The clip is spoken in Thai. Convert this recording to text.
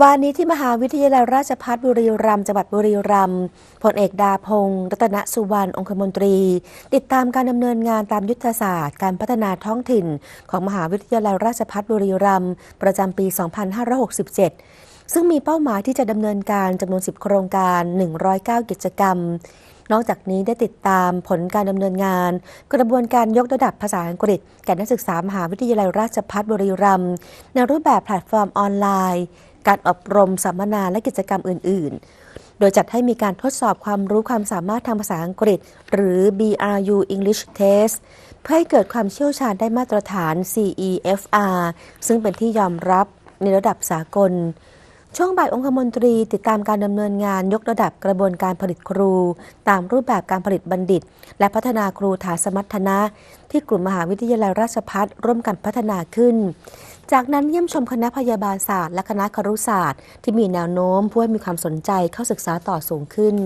วานนี้ที่มหาวิทยาลัยราชภัฏบุรีรัมย์จังหวัดบุรีรัมย์พลเอกดาพงศ์รัตนสุวรรณองคมนตรี ติดตามการดำเนินงานตามยุทธศาสตร์ การพัฒนาท้องถิ่น ของมหาวิทยาลัยราชภัฏบุรีรัมย์ประจำปี 2567 ซึ่งมีเป้าหมายที่จะดำเนินการจำนวน 10 โครงการ 109 กิจกรรมนอกจากนี้ได้ติดตามผลการดำเนินงาน กระบวนการยกระดับภาษาอังกฤษแก่นักศึกษามหาวิทยาลัยราชภัฏบุรีรัมย์ในรูปแบบแพลตฟอร์มออนไลน์ การอบรมสัมมนาและกิจกรรมอื่น ๆ โดยจัดให้มีการทดสอบความรู้ความสามารถทางภาษาอังกฤษ หรือ BRU English Test เพื่อให้เกิดความเชี่ยวชาญได้มาตรฐาน CEFR ซึ่งเป็นที่ยอมรับในระดับสากลช่วงบ่ายองคมนตรีติดตามการดำเนินงานยกระดับกระบวนการผลิตครู ตามรูปแบบการผลิตบัณฑิต และพัฒนาครูฐานสมรรถนะ ที่กลุ่มมหาวิทยาลัยราชภัฏร่วมกันพัฒนาขึ้น จากนั้นเยี่ยมชมคณะพยาบาลศาสตร์และคณะครุศาสตร์ ที่มีแนวโน้มผู้ให้มีความสนใจเข้าศึกษาต่อสูงขึ้น